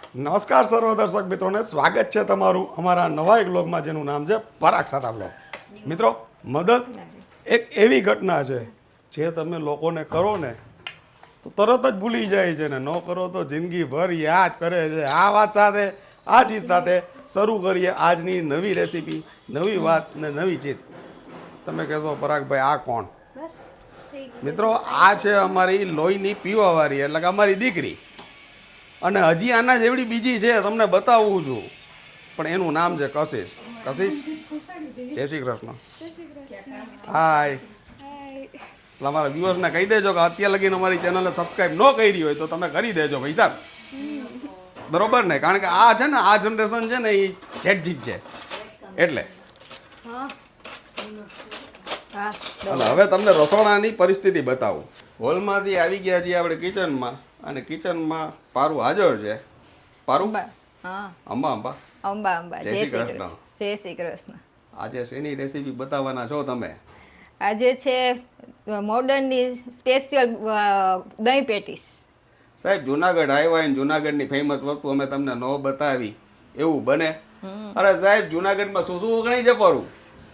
નમસ્કાર સર્વ દર્શક મિત્રોને સ્વાગત છે તમારું અમારા નવા એક બ્લોગમાં જેનું નામ છે પરાગ સાતા બ્લોગ. મિત્રો મદદ એક એવી ઘટના છે જે તમે લોકોને કરો ને તો તરત જ ભૂલી જાય છે ને. ન કરો તો જિંદગીભર યાદ કરે છે. આ વાત સાથે આ ચીજ સાથે શરૂ કરીએ આજની નવી રેસીપી નવી વાત ને નવી ચીજ. તમે કહેશો પરાગભાઈ આ કોણ? મિત્રો આ છે અમારી લોહીની પીવાવાળી એટલે કે અમારી દીકરી. અને હજી આના જેવડી બીજી છે, તમને બતાવું છું. પણ એનું નામ છે કશિશ. કશિશ? જય શ્રી કૃષ્ણ. હાય. અમારા વ્યુઅર્સને કહી દેજો કે અત્યારે લગીને અમારી ચેનલને સબસ્ક્રાઈબ ન કરી હોય તો તમે કરી દેજો ભાઈ સાહેબ. બરોબર ને? કારણ કે આ છે ને, આ જનરેશન છે ને, એ જેટ જીત છે. એટલે. અને હવે તમને રસોડાની પરિસ્થિતિ બતાવું. હોલમાંથી આવી ગયા છીએ આપણે કિચનમાં અને કિચનમાં પારું હાજર છે. પારું? અંબા. હા. અંબા અંબા. અંબા અંબા. જય શ્રી. કૃષ્ણ. જય શ્રી કૃષ્ણ. આજે શેની રેસીપી બતાવવાના છો તમે? આજે છે મોડર્નની સ્પેશિયલ દહીં પેટીસ. સાહેબ જુનાગઢ આવ્યા ને જુનાગઢની ફેમસ વસ્તુ અમે તમને ન બતાવી એવું બને. અરે સાહેબ જુનાગઢમાં શું શું વખણાય છે પારું?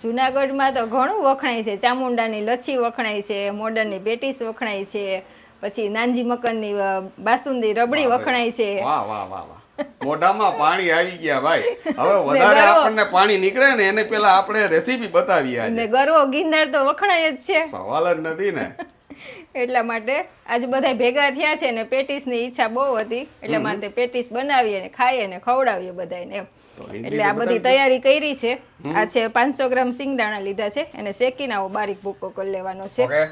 જુનાગઢમાં તો ઘણું વખણાય છે. ચામુંડાની લચ્છી વખણાય છે મોડર્નની પેટીસ વખણાય છે પછી નાનજી મકનની બાસુંદી રબડી વખણાય છે. વાહ વાહ વાહ વાહ. મોઢામાં પાણી આવી ગયા ભાઈ. હવે વધારે આપણને પાણી નીકળે ને એને પેલા આપણે રેસીપી બતાવી આજે. ગરવો ગિરનાર તો વખણાય જ છે. સવાલ જ નથી ને. એટલા માટે આજે બધા ભેગા થયા છે ને પેટીસની ઈચ્છા બહુ હતી. એટલે માટે પેટીસ બનાવીએ ને ખાઈએ ને ખવડાવીએ બધાને એમ. એટલે આ બધી તૈયારી કરી છે. આ છે પાંચસો ગ્રામ સિંગદાણા લીધા છે. એને શેકીને આવો બારીક ભૂકો કરી લેવાનો છે. ઓકે.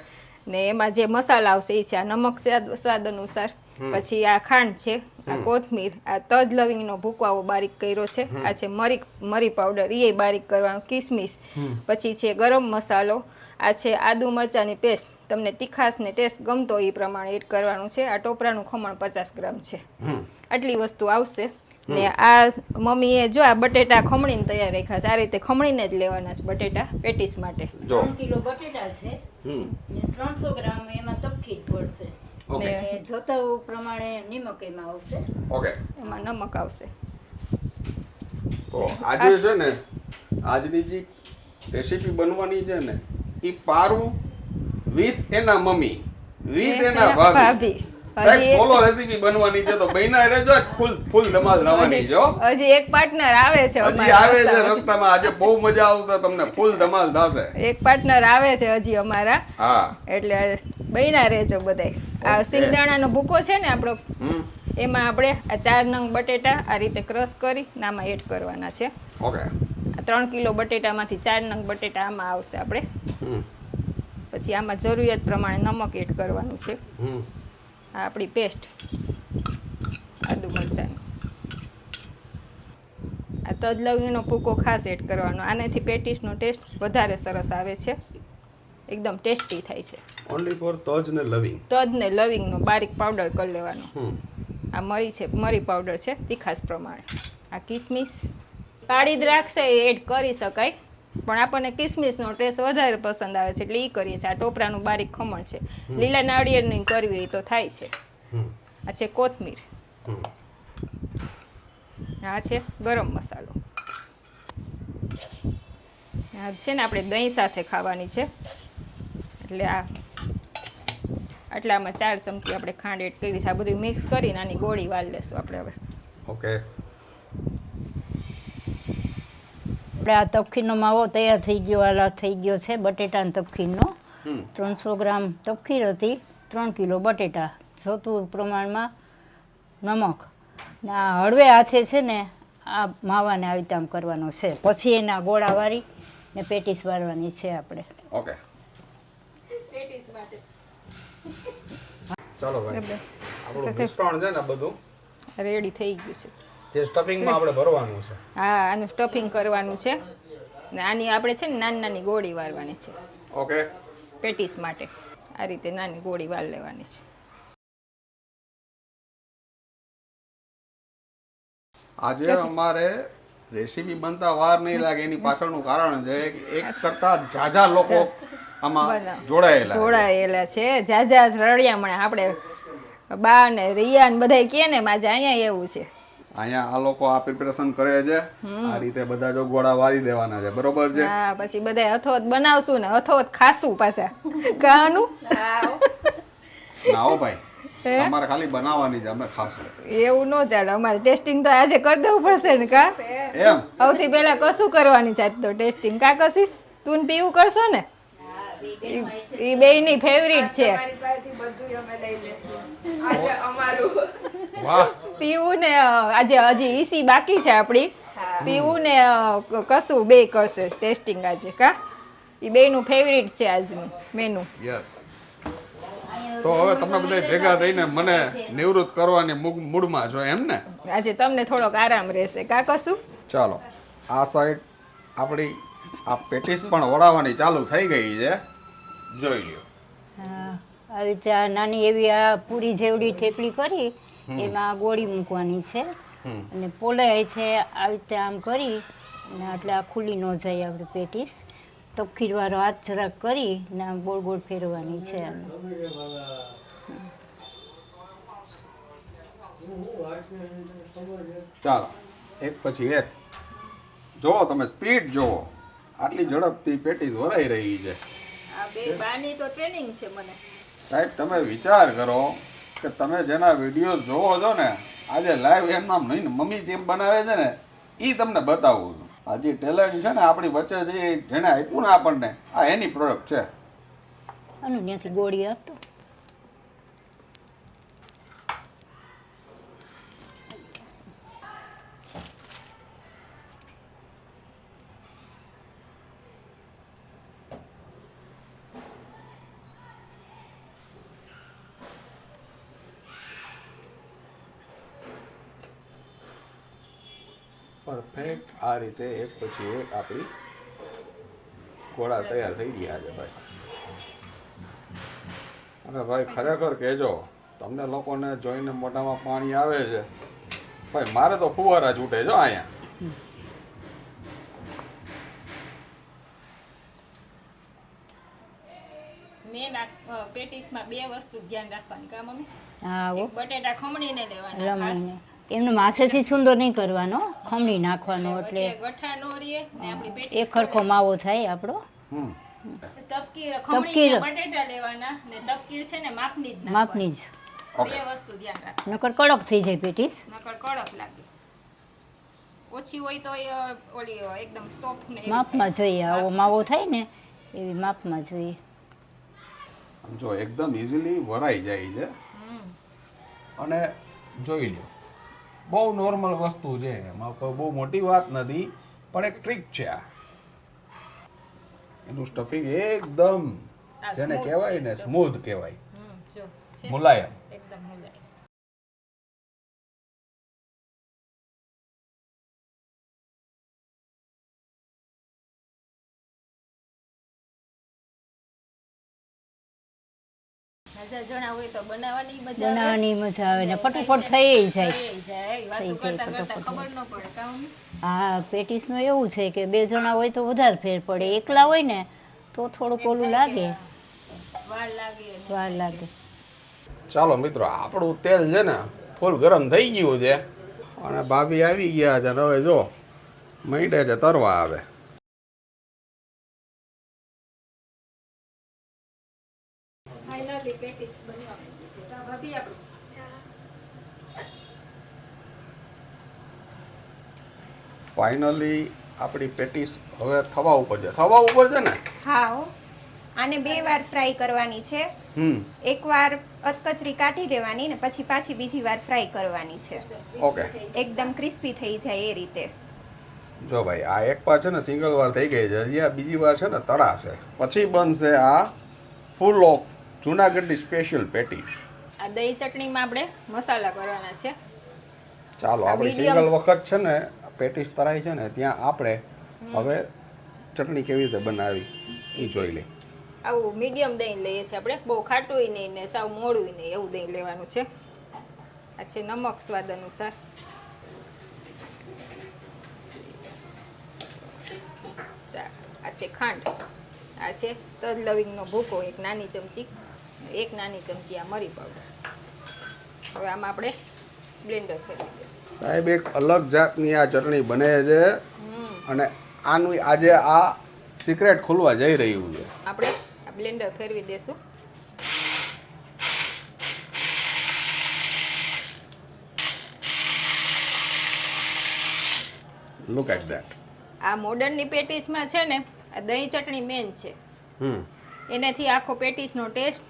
ને એમાં જે મસાલા આવશે એ છે આ નમક સ્વાદ સ્વાદ અનુસાર. પછી આ ખાંડ છે આ કોથમીર આ તજ લવિંગનો ભૂકવાવો બારીક કર્યો છે. આ છે મરી મરી પાવડર એ બારીક કરવાનો કિસમિસ. પછી છે ગરમ મસાલો આ છે આદુ મરચાંની પેસ્ટ. તમને તીખાશ ને ટેસ્ટ ગમતો એ પ્રમાણે એડ કરવાનું છે. આ ટોપરાનું ખમણ પચાસ ગ્રામ છે. આટલી વસ્તુ આવશે. ને આ મમ્મીએ જો આ બટેટા ખમણીને તૈયાર રાખ્યા છે. આ રીતે ખમણીને જ લેવાના છે બટેટા પેટીસ માટે. જો. કિલો બટેટા છે. ત્રણસો ગ્રામ એમાં તપકી પડશે ઓકે. જોતા પ્રમાણે નિમક એમાં આવશે. ઓકે. એમાં નમક આવશે. તો આજે છે ને આજની જે રેસીપી બનવાની છે ને એ પારું વિથ એના મમ્મી વિથ એના ભાભી. સાહેબ સોલો રેસીપી બનવાની છે તો બહેના રહેજો ફૂલ ફૂલ ધમાલ થવાની છે હજી એક પાર્ટનર આવે છે હજી આવે છે રસ્તામાં. રસ્તામાં આજે બહુ મજા આવશે તમને ફૂલ ધમાલ થશે. એક પાર્ટનર આવે છે હજી અમારા. હા. એટલે બૈના રહેજો બધાય. આ. સિંગદાણાનો ભૂકો છે ને આપણો હમ. એમાં આપણે આ ચાર નંગ બટેટા આ રીતે ક્રશ કરી નામાં એડ કરવાના છે. ઓકે ત્રણ કિલો બટેટામાંથી ચાર નંગ બટેટા આમાં આવશે આપણે. હમ. પછી આમાં જરૂરિયાત પ્રમાણે નમક એડ કરવાનું છે. હમ. આ આપણી પેસ્ટ આદુ મરચાંની. આ તજ લવિંગનો ભૂકો ખાસ એડ કરવાનો. આનાથી પેટીસનો ટેસ્ટ વધારે સરસ આવે છે. એકદમ ટેસ્ટી થાય છે. ઓન્લી ફોર તજ ને લવિંગ. તજ ને લવિંગનો બારીક પાવડર કરી લેવાનો. આ મરી છે મરી પાવડર છે તીખાસ પ્રમાણે. આ કિસમિસ. કાળી દ્રાક્ષ એડ કરી શકાય. પણ આપણને કિસમિસનો ટેસ્ટ વધારે પસંદ આવે છે એટલે એ કરીએ છીએ. આ ટોપરાનું બારીક ખમણ છે. લીલા નાળિયેરની કરવી હોય તો થાય છે. આ છે કોથમીર. આ છે ગરમ મસાલો. આ છે ને આપણે દહીં સાથે ખાવાની છે. એટલે આ આટલામાં ચાર ચમચી આપણે ખાંડ એડ કરી છે. આ બધું મિક્સ કરીને આની ગોળી વાળી લેશું આપણે હવે. ઓકે આપણે આ તપખીનો માવો તૈયાર થઈ ગયો આ થઈ ગયો છે બટેટાના તપખીનો. ત્રણસો ગ્રામ તપખીર હતી ત્રણ કિલો બટેટા જોતું પ્રમાણમાં નમક. ને આ હળવે હાથે છે ને આ માવાને આવી તામ આમ કરવાનો છે. પછી એના ગોળા વાળી ને પેટીસ વાળવાની છે આપણે. ઓકે. ચાલો ભાઈ આપણું મિશ્રણ છે ને બધું. રેડી થઈ ગયું છે. જે સ્ટફિંગમાં આપણે ભરવાનું છે. હા આનું સ્ટફિંગ કરવાનું છે. ને આની આપણે છે ને નાની નાની ગોળી વાળવાની છે. ઓકે. પેટીસ માટે. આ રીતે નાની ગોળી વાળ લેવાની છે. આજે અમારે રેસીપી બનતા વાર નહીં લાગે. એની પાછળનું કારણ છે કે એક કરતા જાજા લોકો આમાં જોડાયેલા જોડાયેલા છે. જાજા રળિયામણા આપણે બા ને રિયા ને બધા કે ને માજા અહીંયા એવું છે. અહીંયા આ લોકો આ પ્રિપેરેશન કરે છે. આ રીતે બધા જો ગોળા વારી દેવાના છે. બરોબર છે? હા પછી બધા અથોત બનાવશું ને અથોત ખાશું પાછા. કાનું નાઓ હો ભાઈ. અમારે ખાલી બનાવવાની છે અમે ખાશું. એવું ન ચાલે. અમારે ટેસ્ટિંગ તો આજે કરી દેવું પડશે ને કા? એમ? સૌથી પહેલા કશું કરવાની છે તો ટેસ્ટિંગ કા કશીશ? તું પીવું કરશો ને? એ બે ની ફેવરિટ છે. વાહ. પીવું ને આજે હજી ઈસી બાકી છે આપણી. પીવું ને કશું બે કરશે ટેસ્ટિંગ આજે કા? એ બે નું ફેવરિટ છે આજનું મેનુ યસ તો હવે તમે બધા ભેગા થઈને મને નિવૃત્ત કરવાની મૂડમાં છો એમ ને? આજે તમને થોડોક આરામ રહેશે કા કશું? ચાલો આ સાઈડ આપણી આ પેટીસ પણ વળાવવાની ચાલુ થઈ ગઈ છે. જોઈ લ્યો. હા, આવી રીતે આ નાની એવી આ પૂરી જેવડી થેપલી કરી એમાં ગોળી મૂકવાની છે. અને પોલે છે આવી રીતે આમ કરી અને એટલે આ ખુલ્લી ન જાય આપણે પેટીસ. તપકીરવાળો હાથ જરાક કરી ને આમ ગોળ ગોળ ફેરવાની છે આને ચાલો એક પછી એક. જુઓ તમે સ્પીડ જુઓ. આટલી ઝડપથી પેટીસ વરાઈ રહી છે. આ બે બાની તો ટ્રેનિંગ છે મને. સાહેબ તમે વિચાર કરો કે તમે જેના વીડિયો જોવો છો ને આજે લાઈવ એમ નામ નહીં મમ્મી જેમ બનાવે છે ને એ તમને બતાવું છું. આ જે ટેલેન્ટ છે ને આપણી વચ્ચે છે એ જેને આપ્યું ને આપણને આ એની પ્રોડક્ટ છે. અને ત્યાંથી ગોળી આપતો. પરફેક્ટ આ રીતે એક પછી એક આપણી ગોળા તૈયાર થઈ ગયા છે ભાઈ. અને ભાઈ ખરેખર કહેજો તમને લોકોને જોઈને મોઢામાં પાણી આવે છે. ભાઈ મારે તો ફુવારા છૂટે જો અહીંયા. મેન પેટીસમાં બે વસ્તુ ધ્યાન રાખવાની. કા મમ્મી? હા બટેટા ખમણીને લેવાના રમણીને એમને માથેથી સુંદર નહીં કરવાનો ખમણી નાખવાનો એટલે એક ખરખો માવો થાય આપણો. તપકીર તપકીર. ખમણીને બટેટા લેવાના ને તપકીર છે ને માપની જ માપની જ. ઓકે. બે વસ્તુ ધ્યાન રાખ નકર કડક થઈ જાય પેટીસ. નકર કડક લાગે. ઓછી હોય તો ઓલી એકદમ સોફ્ટ માપમાં જોઈએ આવો માવો થાય ને એવી માપમાં જોઈએ. જો એકદમ ઇઝીલી વરાઈ જાય છે. અને જોઈ લો બહુ નોર્મલ વસ્તુ છે. એમાં કોઈ બહુ મોટી વાત નથી પણ એક ટ્રીક છે આ. એનું સ્ટફિંગ એકદમ જેને કહેવાય ને સ્મૂધ કહેવાય? મુલાયમ. એકદમ મુલાયમ. ઝાઝા જણા હોય તો બનાવવાની મજા આવે. બનાવવાની મજા આવે ને ફટાફટ થઈ જાય. થઈ જાય. વાતો કરતા કરતા ખબર ન પડે કાં હા પેટીસનું એવું છે કે બે જણા હોય તો વધારે ફેર પડે. એકલા હોય ને તો થોડુંક ઓલું લાગે. વાર લાગે વાર લાગે. ચાલો મિત્રો આપણું તેલ છે ને ફૂલ ગરમ થઈ ગયું છે. અને ભાભી આવી ગયા છે હવે જો મૈડે છે તરવા આવે ફાઇનલી પેટીસ બનવા માંડી છે તો આ ભાભી આપણી ફાઇનલી આપણી પેટીસ હવે થવા ઉપર છે. થવા ઉપર છે ને? હા હો. આને બે વાર ફ્રાય કરવાની છે. હમ. એકવાર અધકચરી કાઢી દેવાની ને પછી પાછી બીજી વાર ફ્રાય કરવાની છે. ઓકે એકદમ ક્રિસ્પી થઈ જાય એ રીતે. જો ભાઈ આ એક વાર છે ને સિંગલ વાર થઈ ગઈ છે. હજી આ બીજી વાર છે ને તળાશે પછી બનશે આ ફૂલ ઓફ જુનાગઢની સ્પેશિયલ પેટીસ. આ દહીં ચટણીમાં આપણે મસાલા કરવાના છે. ચાલો આપણે સિંગલ વખત છે ને પેટીસ તરાઈ છે ને, ત્યાં આપણે હવે ચટણી કેવી રીતે બનાવી એ જોઈ લઈ આવું મીડિયમ દહીં લઈએ છીએ આપણે. બહુ ખાટું નહીં ને સાવ મોડું નહીં, એવું દહીં લેવાનું છે. આ છે નમક સ્વાદ અનુસાર. આ છે ખાંડ. આ છે તજ લવિંગનો ભૂકો, એક નાની ચમચી. એક નાની ચમચી આ મરી પાવડર. હવે આમાં આપણે બ્લેન્ડર કરી સાહેબ એક અલગ જાતની આ ચટણી બને છે. અને આનું આજે આ સિક્રેટ ખુલવા જઈ રહ્યું છે. આપણે આ બ્લેન્ડર ફેરવી દેશું લુક એટ ધેટ આ મોડર્નની પેટીસમાં છે ને આ દહીં ચટણી મેન છે. હમ. એનાથી આખો પેટીસનો ટેસ્ટ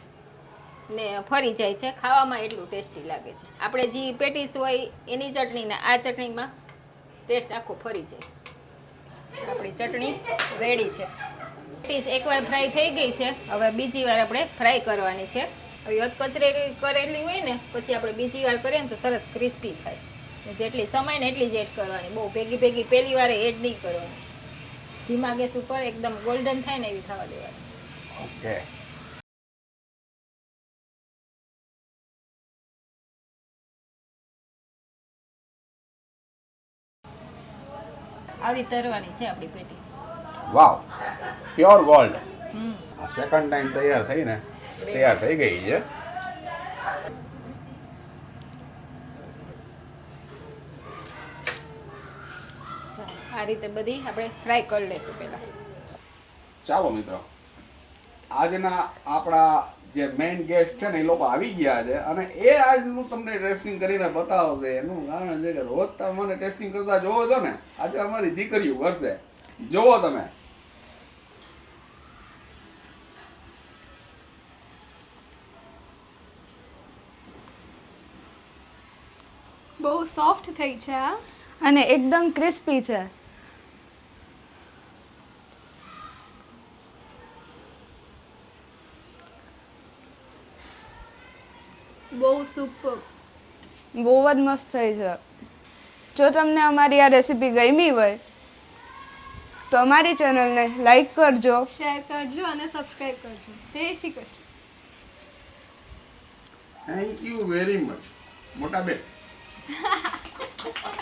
ને ફરી જાય છે. ખાવામાં એટલું ટેસ્ટી લાગે છે. આપણે જે પેટીસ હોય, એની ચટણીના આ ચટણીમાં ટેસ્ટ આખો ફરી જાય. આપણી ચટણી રેડી છે. પેટીસ એકવાર ફ્રાય થઈ ગઈ છે. હવે બીજી વાર આપણે ફ્રાય કરવાની છે. હવે કચરે કરેલી હોય ને, પછી આપણે બીજી વાર કરીએ ને તો સરસ ક્રિસ્પી થાય. જેટલી સમય ને એટલી જ એડ કરવાની. બહુ ભેગી ભેગી પહેલી વારે એડ નહીં કરવાની. ધીમા ગેસ ઉપર એકદમ ગોલ્ડન થાય ને એવી થવા દેવાની. ઓકે આવી તરવાની છે આપણી patties. Wow pure gold hmm. આ સેકન્ડ ટાઈમ તૈયાર થઈને તૈયાર થઈ ગઈ છે. આ રીતે બધી આપણે ફ્રાય કરી લઈશું પહેલાં. ચાલો મિત્રો આજના આપણા જે મેઇન ગેસ્ટ છે ને એ લોકો આવી ગયા છે. અને એ આજનું તમને ટેસ્ટિંગ કરીને બતાવશે. એનું કારણ છે કે રોજ તમે મને ટેસ્ટિંગ કરતા જોવો છો ને આજે અમારી દીકરીઓ કરશે જોવો તમે. બહુ સોફ્ટ થઈ છે અને એકદમ ક્રિસ્પી છે. બહુ સુપર. બહુ જ મસ્ત થઈ છે. જો તમને અમારી આ રેસીપી ગમી હોય તો અમારી ચેનલને લાઈક કરજો. શેર કરજો અને સબસ્ક્રાઇબ કરજો. જય Shri Krishna. Thank you very much મોટા બેન.